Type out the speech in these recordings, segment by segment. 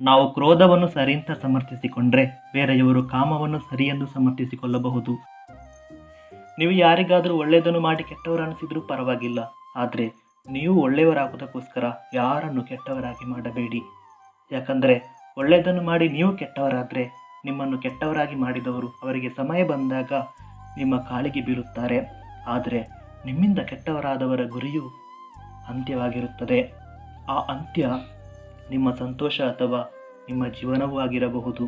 ನಾವು ಕ್ರೋಧವನ್ನು ಸರಿಯಂತ ಸಮರ್ಥಿಸಿಕೊಂಡ್ರೆ ಬೇರೆಯವರು ಕಾಮವನ್ನು ಸರಿಯೆಂದು ಸಮರ್ಥಿಸಿಕೊಳ್ಳಬಹುದು. ನೀವು ಯಾರಿಗಾದರೂ ಒಳ್ಳೆಯದನ್ನು ಮಾಡಿ ಕೆಟ್ಟವರು ಅನಿಸಿದ್ರೂ ಪರವಾಗಿಲ್ಲ. ಆದರೆ ನೀವು ಒಳ್ಳೆಯವರಾಗುವುದಕ್ಕೋಸ್ಕರ ಯಾರನ್ನು ಕೆಟ್ಟವರಾಗಿ ಮಾಡಬೇಡಿ. ಯಾಕಂದರೆ ಒಳ್ಳೆಯದನ್ನು ಮಾಡಿ ನೀವು ಕೆಟ್ಟವರಾದರೆ ನಿಮ್ಮನ್ನು ಕೆಟ್ಟವರಾಗಿ ಮಾಡಿದವರು ಅವರಿಗೆ ಸಮಯ ಬಂದಾಗ ನಿಮ್ಮ ಕಾಲಿಗೆ ಬೀಳುತ್ತಾರೆ. ಆದರೆ ನಿಮ್ಮಿಂದ ಕೆಟ್ಟವರಾದವರ ಗುರಿಯು ಅಂತ್ಯವಾಗಿರುತ್ತದೆ. ಆ ಅಂತ್ಯ ನಿಮ್ಮ ಸಂತೋಷ ಅಥವಾ ನಿಮ್ಮ ಜೀವನವೂ ಆಗಿರಬಹುದು.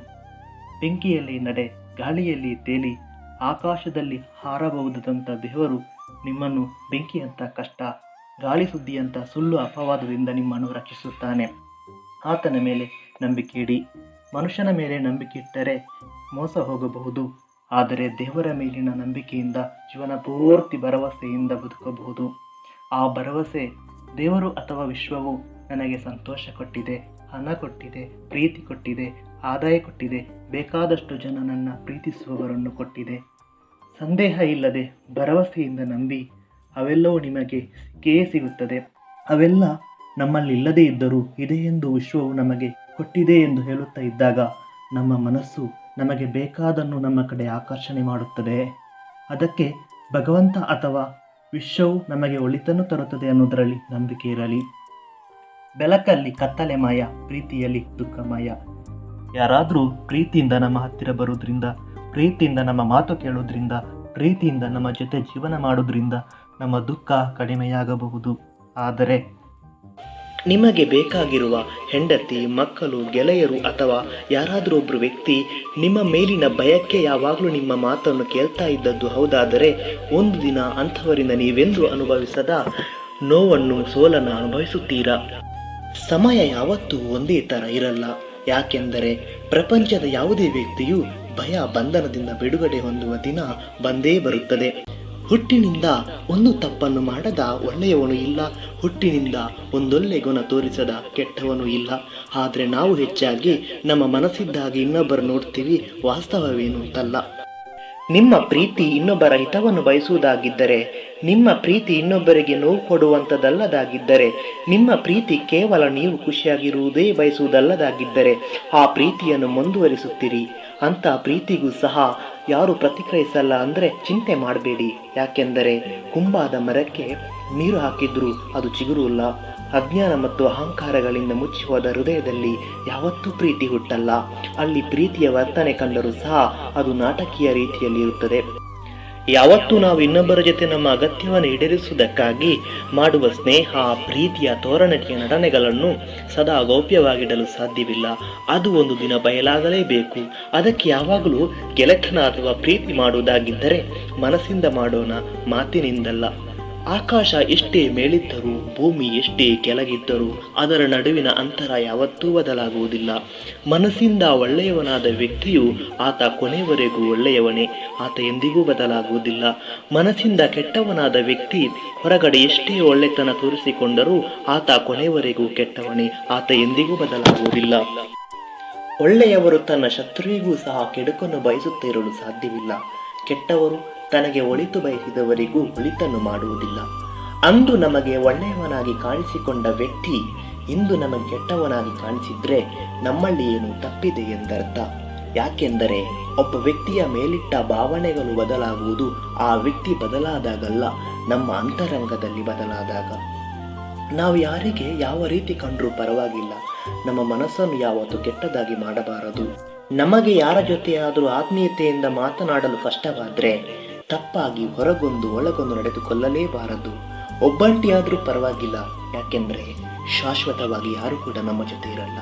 ಬೆಂಕಿಯಲ್ಲಿ ನಡೆ, ಗಾಳಿಯಲ್ಲಿ ತೇಲಿ, ಆಕಾಶದಲ್ಲಿ ಹಾರಬಹುದಂಥ ದೇವರು ನಿಮ್ಮನ್ನು ಬೆಂಕಿಯಂಥ ಕಷ್ಟ, ಗಾಳಿ ಸುದ್ದಿಯಂಥ ಸುಳ್ಳು ಅಪವಾದದಿಂದ ನಿಮ್ಮನ್ನು ರಕ್ಷಿಸುತ್ತಾನೆ. ಆತನ ಮೇಲೆ ನಂಬಿಕೆ ಇಡಿ. ಮನುಷ್ಯನ ಮೇಲೆ ನಂಬಿಕೆ ಇಟ್ಟರೆ ಮೋಸ ಹೋಗಬಹುದು. ಆದರೆ ದೇವರ ಮೇಲಿನ ನಂಬಿಕೆಯಿಂದ ಜೀವನ ಪೂರ್ತಿ ಭರವಸೆಯಿಂದ ಬದುಕಬಹುದು. ಆ ಭರವಸೆ ದೇವರು ಅಥವಾ ವಿಶ್ವವು ನನಗೆ ಸಂತೋಷ ಕೊಟ್ಟಿದೆ, ಹಣ ಕೊಟ್ಟಿದೆ, ಪ್ರೀತಿ ಕೊಟ್ಟಿದೆ, ಆದಾಯ ಕೊಟ್ಟಿದೆ, ಬೇಕಾದಷ್ಟು ಜನ ನನ್ನ ಪ್ರೀತಿಸುವವರನ್ನು ಕೊಟ್ಟಿದೆ. ಸಂದೇಹ ಇಲ್ಲದೆ, ಭರವಸೆಯಿಂದ ನಂಬಿ, ಅವೆಲ್ಲವೂ ನಿಮಗೆ ಕೇ ಸಿಗುತ್ತದೆ. ಅವೆಲ್ಲ ನಮ್ಮಲ್ಲಿಲ್ಲದೇ ಇದ್ದರೂ ಇದೆ ಎಂದು ವಿಶ್ವವು ನಮಗೆ ಕೊಟ್ಟಿದೆ ಎಂದು ಹೇಳುತ್ತಾ ಇದ್ದಾಗ, ನಮ್ಮ ಮನಸ್ಸು ನಮಗೆ ಬೇಕಾದನ್ನು ನಮ್ಮ ಕಡೆ ಆಕರ್ಷಣೆ ಮಾಡುತ್ತದೆ. ಅದಕ್ಕೆ ಭಗವಂತ ಅಥವಾ ವಿಶ್ವವು ನಮಗೆ ಒಳಿತನ್ನು ತರುತ್ತದೆ ಅನ್ನೋದರಲ್ಲಿ ನಂಬಿಕೆ ಇರಲಿ. ಬೆಳಕಲ್ಲಿ ಕತ್ತಲೆಮಯ ಪ್ರೀತಿಯಲ್ಲಿ ದುಃಖ ಮಾಯ. ಯಾರಾದರೂ ಪ್ರೀತಿಯಿಂದ ನಮ್ಮ ಹತ್ತಿರ ಬರೋದ್ರಿಂದ, ಪ್ರೀತಿಯಿಂದ ನಮ್ಮ ಮಾತು ಕೇಳೋದ್ರಿಂದ, ಪ್ರೀತಿಯಿಂದ ನಮ್ಮ ಜೊತೆ ಜೀವನ ಮಾಡೋದ್ರಿಂದ ನಮ್ಮ ದುಃಖ ಕಡಿಮೆಯಾಗಬಹುದು. ಆದರೆ ನಿಮಗೆ ಬೇಕಾಗಿರುವ ಹೆಂಡತಿ, ಮಕ್ಕಳು, ಗೆಳೆಯರು ಅಥವಾ ಯಾರಾದರೂ ಒಬ್ಬರು ವ್ಯಕ್ತಿ ನಿಮ್ಮ ಮೇಲಿನ ಭಯಕ್ಕೆ ಯಾವಾಗಲೂ ನಿಮ್ಮ ಮಾತನ್ನು ಕೇಳ್ತಾ ಇದ್ದದ್ದು ಹೌದಾದರೆ ಒಂದು ದಿನ ಅಂಥವರಿಂದ ನೀವೆಂದು ಅನುಭವಿಸದ ನೋವನ್ನು ಸೋಲನ್ನು ಅನುಭವಿಸುತ್ತೀರಾ? ಸಮಯ ಯಾವತ್ತೂ ಒಂದೇ ಥರ ಇರಲ್ಲ. ಯಾಕೆಂದರೆ ಪ್ರಪಂಚದ ಯಾವುದೇ ವ್ಯಕ್ತಿಯು ಭಯ, ಬಂಧನದಿಂದ ಬಿಡುಗಡೆ ಹೊಂದುವ ದಿನ ಬಂದೇ ಬರುತ್ತದೆ. ಹುಟ್ಟಿನಿಂದ ಒಂದು ತಪ್ಪನ್ನು ಮಾಡದ ಒಳ್ಳೆಯವನು ಇಲ್ಲ, ಹುಟ್ಟಿನಿಂದ ಒಂದೊಳ್ಳೆ ಗುಣ ತೋರಿಸದ ಕೆಟ್ಟವನು ಇಲ್ಲ. ಆದರೆ ನಾವು ಹೆಚ್ಚಾಗಿ ನಮ್ಮ ಮನಸ್ಸಿದ್ದಾಗಿ ಇನ್ನೊಬ್ಬರು ನೋಡ್ತೀವಿ, ವಾಸ್ತವವೇನು ಅಂತಲ್ಲ. ನಿಮ್ಮ ಪ್ರೀತಿ ಇನ್ನೊಬ್ಬರ ಹಿತವನ್ನು ಬಯಸುವುದಾಗಿದ್ದರೆ, ನಿಮ್ಮ ಪ್ರೀತಿ ಇನ್ನೊಬ್ಬರಿಗೆ ನೋವು ಕೊಡುವಂಥದ್ದಲ್ಲದಾಗಿದ್ದರೆ, ನಿಮ್ಮ ಪ್ರೀತಿ ಕೇವಲ ನೀವು ಖುಷಿಯಾಗಿರುವುದೇ ಬಯಸುವುದಲ್ಲದಾಗಿದ್ದರೆ, ಆ ಪ್ರೀತಿಯನ್ನು ಮುಂದುವರಿಸುತ್ತೀರಿ. ಅಂತ ಪ್ರೀತಿಗೂ ಸಹ ಯಾರು ಪ್ರತಿಕ್ರಿಯಿಸಲ್ಲ ಅಂದರೆ ಚಿಂತೆ ಮಾಡಬೇಡಿ. ಯಾಕೆಂದರೆ, ಕುಂಬಾದ ಮರಕ್ಕೆ ನೀರು ಹಾಕಿದ್ರೂ ಅದು ಚಿಗುರುಲ್ಲ ಅಜ್ಞಾನ ಮತ್ತು ಅಹಂಕಾರಗಳಿಂದ ಮುಚ್ಚಿ ಹೋದ ಹೃದಯದಲ್ಲಿ ಯಾವತ್ತೂ ಪ್ರೀತಿ ಹುಟ್ಟಲ್ಲ. ಅಲ್ಲಿ ಪ್ರೀತಿಯ ವರ್ತನೆ ಕಂಡರೂ ಸಹ ಅದು ನಾಟಕೀಯ ರೀತಿಯಲ್ಲಿ ಇರುತ್ತದೆ. ಯಾವತ್ತೂ ನಾವು ಇನ್ನೊಬ್ಬರ ಜೊತೆ ನಮ್ಮ ಅಗತ್ಯವನ್ನು ಈಡೇರಿಸುವುದಕ್ಕಾಗಿ ಮಾಡುವ ಸ್ನೇಹ, ಪ್ರೀತಿಯ ತೋರಣತೆಯ ನಟನೆಗಳನ್ನು ಸದಾ ಗೌಪ್ಯವಾಗಿಡಲು ಸಾಧ್ಯವಿಲ್ಲ. ಅದು ಒಂದು ದಿನ ಬಯಲಾಗಲೇಬೇಕು. ಅದಕ್ಕೆ ಯಾವಾಗಲೂ ಗೆಳೆತನ ಅಥವಾ ಪ್ರೀತಿ ಮಾಡುವುದಾಗಿದ್ದರೆ ಮನಸ್ಸಿಂದ ಮಾಡೋಣ, ಮಾತಿನಿಂದಲ್ಲ. ಆಕಾಶ ಎಷ್ಟೇ ಮೇಲಿದ್ದರೂ, ಭೂಮಿ ಎಷ್ಟೇ ಕೆಳಗಿದ್ದರೂ, ಅದರ ನಡುವಿನ ಅಂತರ ಯಾವತ್ತೂ ಬದಲಾಗುವುದಿಲ್ಲ. ಮನಸ್ಸಿಂದ ಒಳ್ಳೆಯವನಾದ ವ್ಯಕ್ತಿಯು ಆತ ಕೊನೆಯವರೆಗೂ ಒಳ್ಳೆಯವನೇ, ಆತ ಎಂದಿಗೂ ಬದಲಾಗುವುದಿಲ್ಲ. ಮನಸ್ಸಿಂದ ಕೆಟ್ಟವನಾದ ವ್ಯಕ್ತಿ ಹೊರಗಡೆ ಎಷ್ಟೇ ಒಳ್ಳೆತನ ತೋರಿಸಿಕೊಂಡರೂ, ಆತ ಕೊನೆಯವರೆಗೂ ಕೆಟ್ಟವನೇ, ಆತ ಎಂದಿಗೂ ಬದಲಾಗುವುದಿಲ್ಲ. ಒಳ್ಳೆಯವರು ತನ್ನ ಶತ್ರುವಿಗೂ ಸಹ ಕೆಡುಕನ್ನು ಬಯಸುತ್ತಿರಲು ಸಾಧ್ಯವಿಲ್ಲ. ಕೆಟ್ಟವರು ತನಗೆ ಒಳಿತು ಬಯಸಿದವರಿಗೂ ಒಳಿತನ್ನು ಮಾಡುವುದಿಲ್ಲ. ಅಂದು ನಮಗೆ ಒಳ್ಳೆಯವನಾಗಿ ಕಾಣಿಸಿಕೊಂಡ ವ್ಯಕ್ತಿ ಇಂದು ನಮಗೆ ಕೆಟ್ಟವನಾಗಿ ಕಾಣಿಸಿದ್ರೆ ನಮ್ಮಲ್ಲಿ ಏನು ತಪ್ಪಿದೆ ಎಂದರ್ಥ. ಯಾಕೆಂದರೆ ಒಬ್ಬ ವ್ಯಕ್ತಿಯ ಮೇಲಿಟ್ಟ ಭಾವನೆಗಳು ಬದಲಾಗುವುದು, ಆ ವ್ಯಕ್ತಿ ಬದಲಾದಾಗಲ್ಲ, ನಮ್ಮ ಅಂತರಂಗದಲ್ಲಿ ಬದಲಾದಾಗ. ನಾವು ಯಾರಿಗೆ ಯಾವ ರೀತಿ ಕಂಡರೂ ಪರವಾಗಿಲ್ಲ, ನಮ್ಮ ಮನಸ್ಸನ್ನು ಯಾವತ್ತೂ ಕೆಟ್ಟದಾಗಿ ಮಾಡಬಾರದು. ನಮಗೆ ಯಾರ ಜೊತೆಯಾದರೂ ಆತ್ಮೀಯತೆಯಿಂದ ಮಾತನಾಡಲು ಕಷ್ಟವಾದ್ರೆ ತಪ್ಪಾಗಿ ಹೊರಗೊಂದು ಒಳಗೊಂದು ನಡೆದುಕೊಳ್ಳಲೇಬಾರದು. ಒಬ್ಬಂಟಿಯಾದರೂ ಪರವಾಗಿಲ್ಲ ಯಾಕೆಂದರೆ ಶಾಶ್ವತವಾಗಿ ಯಾರೂ ಕೂಡ ನಮ್ಮ ಜೊತೆ ಇರಲ್ಲ.